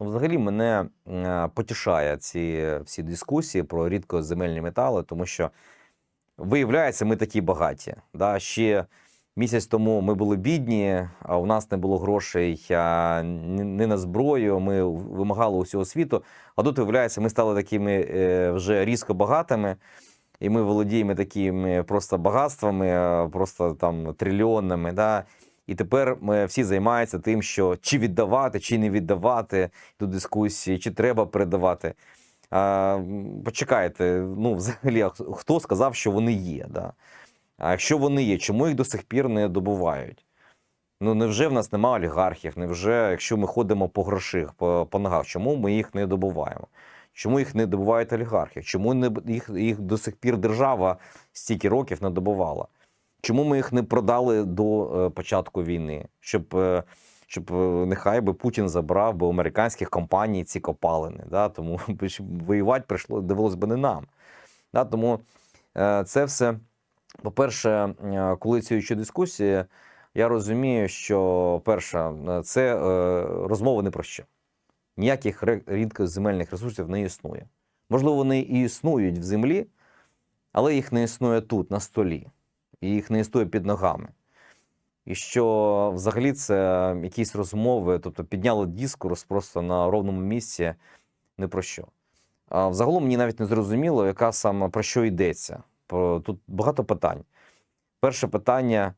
Ну, взагалі мене е, потішає ці всі дискусії про рідкоземельні метали, тому що виявляється, ми такі багаті. Да? Ще місяць тому ми були бідні, а у нас не було грошей ні на зброю. Ми вимагали усього світу. А тут виявляється, ми стали такими е, вже різко багатими. І ми володіємо такими просто багатствами, е, просто там трильйонними. Да? І тепер ми всі займаються тим, що чи віддавати, чи не віддавати до дискусії, чи треба передавати. А, почекайте, ну взагалі, хто сказав, що вони є? Да? А якщо вони є, чому їх до сих пір не добувають? Ну невже в нас немає олігархів? Невже, якщо ми ходимо по гроших, по, по ногах, чому ми їх не добуваємо? Чому їх не добувають олігархи? Чому не, їх, їх до сих пір держава стільки років не добувала? Чому ми їх не продали до е, початку війни? Щоб, е, щоб е, нехай би Путін забрав би американських компаній ці копалини. Да? Тому воювати прийшло, довелось би не нам. Да? Тому це все, по-перше, коли ці дискусії, я розумію, що перше, це розмова не про що. Ніяких рідкоземельних ресурсів не існує. Можливо, вони і існують в землі, але їх не існує тут, на столі, і їх не існує під ногами. І що взагалі це якісь розмови, тобто підняли дискурс просто на ровному місці не про що. А взагалом мені навіть не зрозуміло, яка саме про що йдеться. Тут багато питань. Перше питання: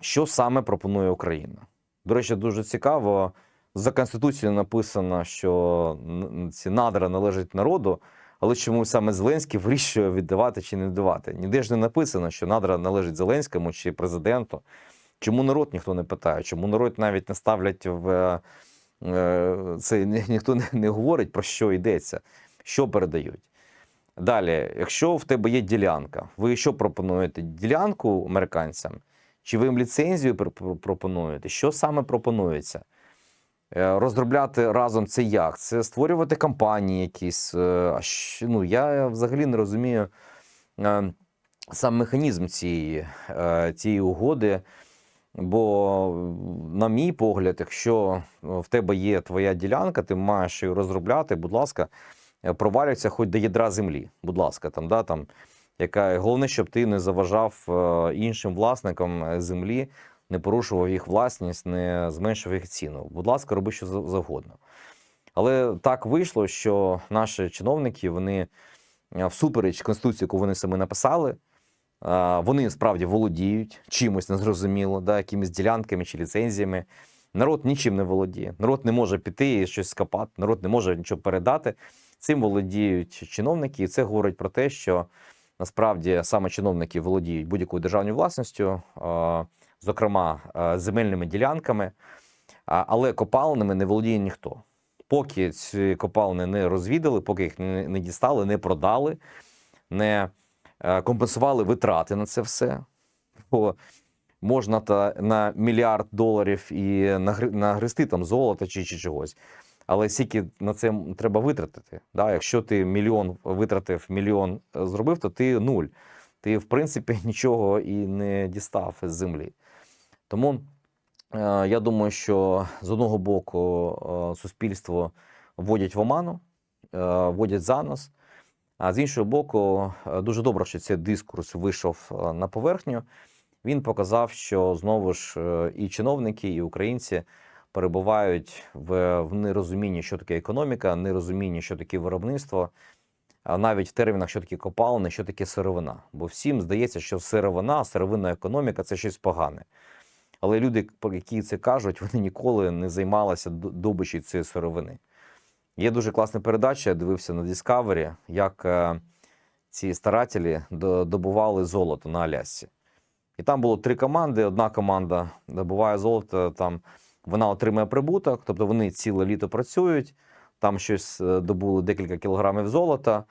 що саме пропонує Україна? До речі, дуже цікаво. За Конституцією написано, що ці надра належать народу, але чому саме Зеленський вирішує віддавати чи не віддавати? Ніде ж не написано, що надра належить Зеленському чи президенту. Чому народ ніхто не питає? Чому народ навіть не ставлять в е, це ніхто не, говорить про що йдеться, що передають. Далі, якщо в тебе є ділянка, ви що пропонуєте? Ділянку американцям? Чи ви їм ліцензію пр- пр- пропонуєте? Що саме пропонується? Е, Розробляти разом це як? Це створювати компанії якісь. е, ну, я взагалі не розумію е, сам механізм цієї, цієї угоди. Бо, на мій погляд, якщо в тебе є твоя ділянка, ти маєш її розробляти, будь ласка, провалюйся хоч до ядра землі. Будь ласка, там, да, там, яка головне, щоб ти не заважав іншим власникам землі, не порушував їх власність, не зменшив їх ціну. Будь ласка, роби що за- завгодно. Але так вийшло, що наші чиновники, вони е, всупереч конституції, яку вони самі написали, Вони справді володіють чимось незрозуміло, да, якимись ділянками чи ліцензіями. Народ нічим не володіє. Народ не може піти і щось скопати, народ не може нічого передати. Цим володіють чиновники, і це говорить про те, що насправді саме чиновники володіють будь-якою державною власністю, зокрема земельними ділянками, але копалинами не володіє ніхто. Поки ці копалини не розвідали, поки їх не, дістали, не продали, не е, компенсували витрати на це все. Бо можна та на мільярд доларів і нагрести там золота чи, чи чогось. Але скільки на це треба витратити. Да? Якщо ти мільйон витратив, мільйон е, зробив, то ти нуль. Ти, в принципі, нічого і не дістав з землі. Тому е, я думаю, що з одного боку е, суспільство вводять в оману, е, вводять за нос. А з іншого боку, дуже добре, що цей дискурс вийшов на поверхню. Він показав, що знову ж і чиновники, і українці перебувають в, в нерозумінні, що таке економіка, нерозумінні, що таке виробництво, а навіть в термінах, що таке копалини, що таке сировина. Бо всім здається, що сировина, сировинна економіка це щось погане. Але люди, які це кажуть, вони ніколи не займалися д- добичею цієї сировини. Є дуже класна передача, я дивився на Discovery, як е, ці старателі добували золото на Алясці. І там було три команди. Одна команда добуває золото, там вона отримує прибуток, тобто вони ціле літо працюють, там щось е, добули декілька кілограмів золота,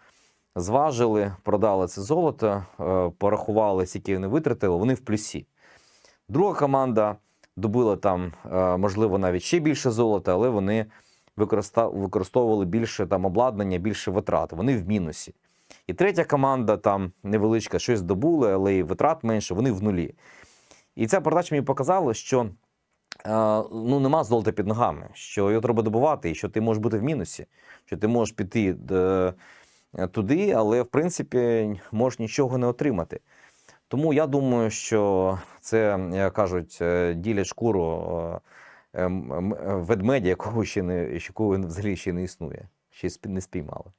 зважили, продали це золото, е, порахували, скільки вони витратили, вони в плюсі. Друга команда добула там, е, можливо, навіть ще більше золота, але вони використовували більше там обладнання, більше витрат. Вони в мінусі. І третя команда там невеличка, щось добули, але і витрат менше, вони в нулі. І ця передача мені показала, що е, ну, нема золота під ногами, що його треба добувати, і що ти можеш бути в мінусі, що ти можеш піти е, туди, але в принципі можеш нічого не отримати. Тому я думаю, що це, як кажуть, е, ділять шкуру е, ведмедя, якого ще не якого взагалі ще не існує, ще не спіймали.